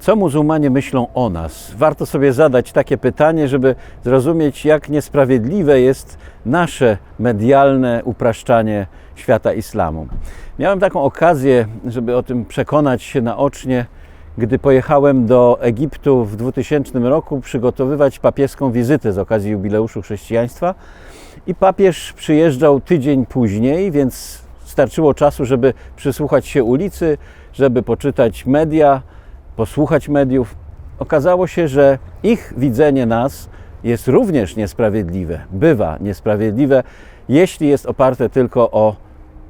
Co muzułmanie myślą o nas? Warto sobie zadać takie pytanie, żeby zrozumieć, jak niesprawiedliwe jest nasze medialne upraszczanie świata islamu. Miałem taką okazję, żeby o tym przekonać się naocznie, gdy pojechałem do Egiptu w 2000 roku przygotowywać papieską wizytę z okazji jubileuszu chrześcijaństwa. I papież przyjeżdżał tydzień później, więc starczyło czasu, żeby przysłuchać się ulicy, żeby poczytać media, posłuchać mediów. Okazało się, że ich widzenie nas jest również niesprawiedliwe, bywa niesprawiedliwe, jeśli jest oparte tylko o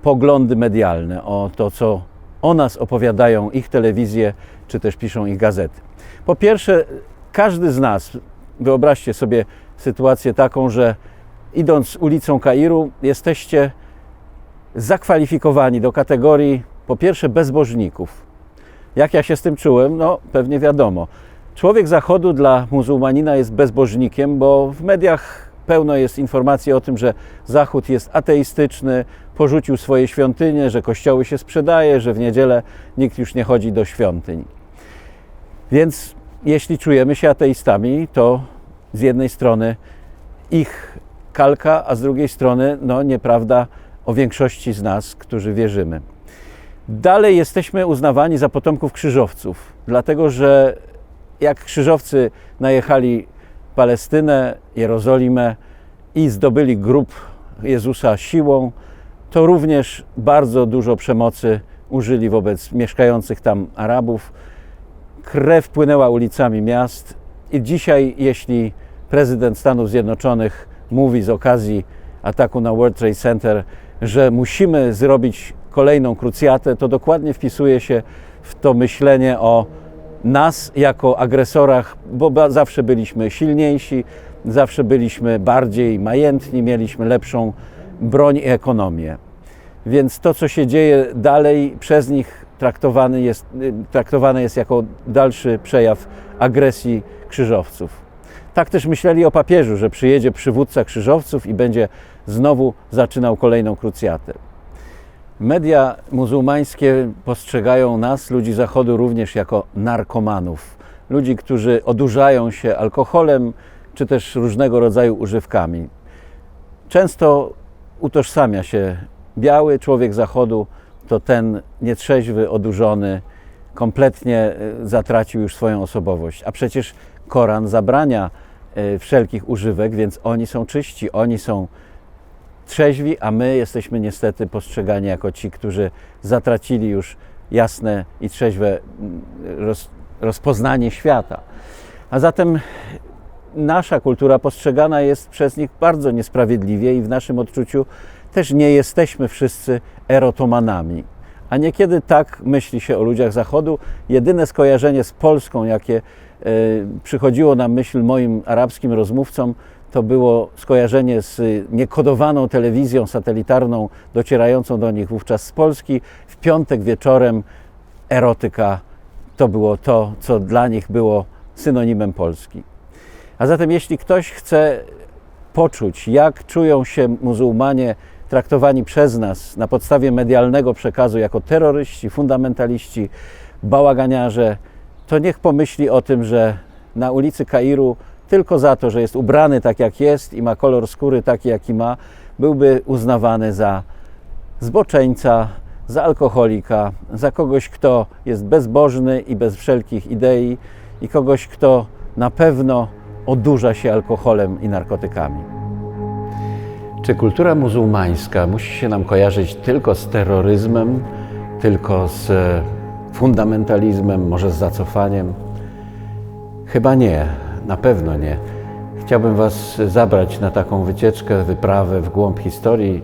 poglądy medialne, o to, co o nas opowiadają ich telewizje, czy też piszą ich gazety. Po pierwsze, każdy z nas, wyobraźcie sobie sytuację taką, że idąc ulicą Kairu, jesteście zakwalifikowani do kategorii po pierwsze bezbożników. Jak ja się z tym czułem? No, pewnie wiadomo. Człowiek zachodu dla muzułmanina jest bezbożnikiem, bo w mediach pełno jest informacji o tym, że Zachód jest ateistyczny, porzucił swoje świątynie, że kościoły się sprzedaje, że w niedzielę nikt już nie chodzi do świątyń. Więc jeśli czujemy się ateistami, to z jednej strony ich kalka, a z drugiej strony no, nieprawda o większości z nas, którzy wierzymy. Dalej jesteśmy uznawani za potomków krzyżowców, dlatego że jak krzyżowcy najechali Palestynę, Jerozolimę i zdobyli grób Jezusa siłą, to również bardzo dużo przemocy użyli wobec mieszkających tam Arabów. Krew płynęła ulicami miast i dzisiaj, jeśli prezydent Stanów Zjednoczonych mówi z okazji ataku na World Trade Center, że musimy zrobić kolejną krucjatę, to dokładnie wpisuje się w to myślenie o nas jako agresorach, bo zawsze byliśmy silniejsi, zawsze byliśmy bardziej majętni, mieliśmy lepszą broń i ekonomię. Więc to, co się dzieje dalej, przez nich traktowany jest, traktowane jest jako dalszy przejaw agresji krzyżowców. Tak też myśleli o papieżu, że przyjedzie przywódca krzyżowców i będzie znowu zaczynał kolejną krucjatę. Media muzułmańskie postrzegają nas, ludzi Zachodu, również jako narkomanów. Ludzi, którzy odurzają się alkoholem czy też różnego rodzaju używkami. Często utożsamia się biały człowiek Zachodu, to ten nietrzeźwy, odurzony, kompletnie zatracił już swoją osobowość. A przecież Koran zabrania wszelkich używek, więc oni są czyści, oni są trzeźwi, a my jesteśmy niestety postrzegani jako ci, którzy zatracili już jasne i trzeźwe roz, rozpoznanie świata. A zatem nasza kultura postrzegana jest przez nich bardzo niesprawiedliwie i w naszym odczuciu też nie jesteśmy wszyscy erotomanami. A niekiedy tak myśli się o ludziach Zachodu. Jedyne skojarzenie z Polską, jakie e, przychodziło na myśl moim arabskim rozmówcom, to było skojarzenie z niekodowaną telewizją satelitarną docierającą do nich wówczas z Polski. W piątek wieczorem erotyka to było to, co dla nich było synonimem Polski. A zatem, jeśli ktoś chce poczuć, jak czują się muzułmanie traktowani przez nas na podstawie medialnego przekazu jako terroryści, fundamentaliści, bałaganiarze, to niech pomyśli o tym, że na ulicy Kairu tylko za to, że jest ubrany tak jak jest i ma kolor skóry taki jaki ma, byłby uznawany za zboczeńca, za alkoholika, za kogoś, kto jest bezbożny i bez wszelkich idei i kogoś, kto na pewno odurza się alkoholem i narkotykami. Czy kultura muzułmańska musi się nam kojarzyć tylko z terroryzmem, tylko z fundamentalizmem, może z zacofaniem? Chyba nie, na pewno nie. Chciałbym Was zabrać na taką wycieczkę, wyprawę w głąb historii